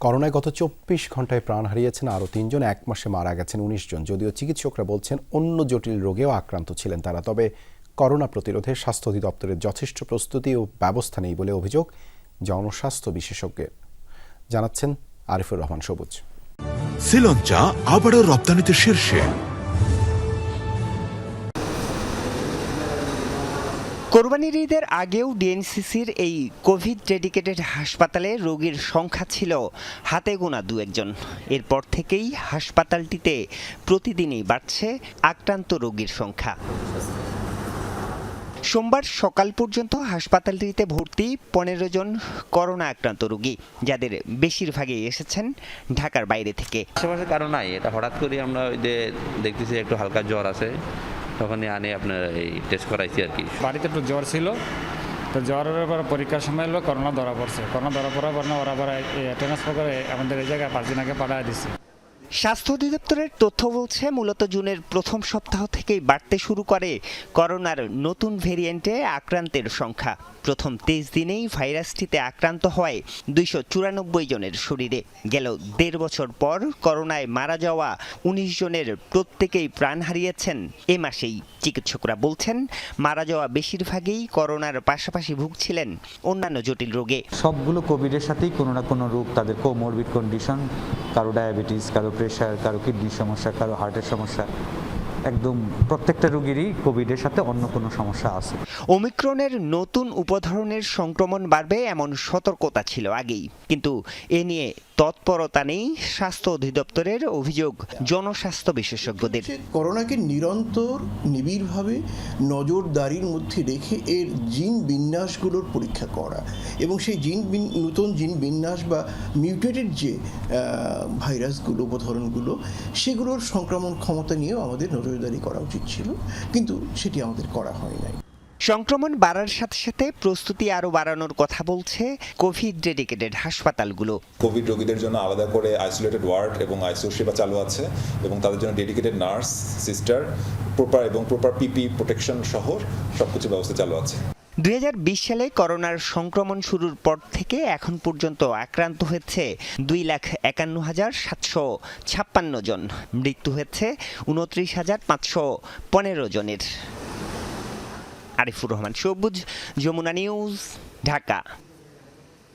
করোনায় গত চব্বিশ ঘন্টায় প্রাণ হারিয়েছেন আরও তিনজন, এক মাসে মারা গেছেন উনিশ জন। যদিও চিকিৎসকরা বলছেন অন্য জটিল রোগেও আক্রান্ত ছিলেন তারা, তবে করোনা প্রতিরোধে স্বাস্থ্য অধিদপ্তরের যথেষ্ট প্রস্তুতি ও ব্যবস্থা নেই বলে অভিযোগ জনস্বাস্থ্য বিশেষজ্ঞের। জানাচ্ছেন আরিফুর রহমান সবুজ। শ্রীলঞ্চা আবারও রপ্তানিতে শীর্ষে। কোরবানির ঈদের আগেও ডিএনসিসির এই কোভিড ডেডিকেটেড হাসপাতালে রোগীর সংখ্যা ছিল হাতে গোনা দু একজন। এরপর থেকেই হাসপাতালটিতে প্রতিদিনই বাড়ছে আক্রান্ত রোগীর সংখ্যা। সোমবার সকাল পর্যন্ত হাসপাতালটিতে ভর্তি পনেরো জন করোনা আক্রান্ত রোগী, যাদের বেশিরভাগই এসেছেন ঢাকার বাইরে থেকে। আশেপাশে কারও নাই, এটা হঠাৎ করে আমরা ওই যে দেখতেছি একটু হালকা জ্বর আছে। তখনই আনে আপনার এই টেস্ট করাইছি আর কি। বাড়িতে একটু জ্বর ছিল, তো জ্বরের পর পরীক্ষার সময় এলো করোনা ধরা পড়ছে। করোনা ধরা পড়ার পর ওরা আবার ট্রান্সফার করে আমাদের এই জায়গায় পাঁচ দিন আগে পাঠিয়ে দিচ্ছে স্বাস্থ্য অধিদপ্তরের তথ্য বলছে, মূলত জুনের প্রথম সপ্তাহ থেকেই বাড়তে শুরু করে করোনার নতুন ভেরিয়েন্টে আক্রান্তের সংখ্যা। প্রথম তেইশ দিনেই ভাইরাসটিতে আক্রান্ত হয় দুইশো চুরানব্বই জনের শরীরে। গেল দেড় বছর পর করোনায় মারা যাওয়া উনিশ জনের প্রত্যেকেই প্রাণ হারিয়েছেন এ মাসেই। চিকিৎসকরা বলছেন, মারা যাওয়া বেশিরভাগই করোনার পাশাপাশি ভুগছিলেন অন্যান্য জটিল রোগে। সবগুলো কোভিডের সাথেই কোনো না কোনো রোগ তাদের কোমরবিড কন্ডিশন কারও ডায়াবেটিস কারও প্রেশার কারও কিডনির সমস্যা কারও হার্টের সমস্যা। একদম প্রত্যেকটা রোগীরই কোভিডের সাথে অন্য কোনো সমস্যা আছে। ওমিক্রনের নতুন উপধরনের সংক্রমণ বাড়বে এমন সতর্কতা ছিল আগেই। কিন্তু এ নিয়ে তৎপরতা নেই স্বাস্থ্য অধিদপ্তরের অভিযোগ জনস্বাস্থ্য বিশেষজ্ঞদের। করোনাকে নিরন্তর নিবিড়ভাবে নজরদারির মধ্যে রেখে এর জিন বিন্যাসগুলোর পরীক্ষা করা এবং সেই জিন নতুন জিন বিন্যাস বা মিউটেটেড যে ভাইরাসগুলো উপধরনগুলো সেগুলোর সংক্রমণ ক্ষমতা নিয়েও আমাদের নজরদারি করা উচিত ছিল কিন্তু সেটি আমাদের করা হয় নাই। সংক্রমণ বাড়ার সাথে সাথে প্রস্তুতি আরও বাড়ানোর কথা বলছে কোভিড ডেডিকেটেড হাসপাতালগুলো। কোভিড রোগীদের জন্য আলাদা করে আইসোলেটেড ওয়ার্ড এবং আইসিইউ সেবা চালু আছে এবং তাদের জন্য ডেডিকেটেড নার্স সিস্টার প্রপার এবং প্রপার পিপি প্রোটেকশন সহ সবকিছু ব্যবস্থা চালু আছে। দুই হাজার বিশ সালে করোনার সংক্রমণ শুরুর পর থেকে এখন পর্যন্ত আক্রান্ত হয়েছে দুই লাখ একান্ন হাজার সাতশো ছাপ্পান্ন জন। মৃত্যু হয়েছে উনত্রিশ হাজার পাঁচশো পনেরো জনের। আরিফুর রহমান, সবুজ, যমুনা নিউজ, ঢাকা।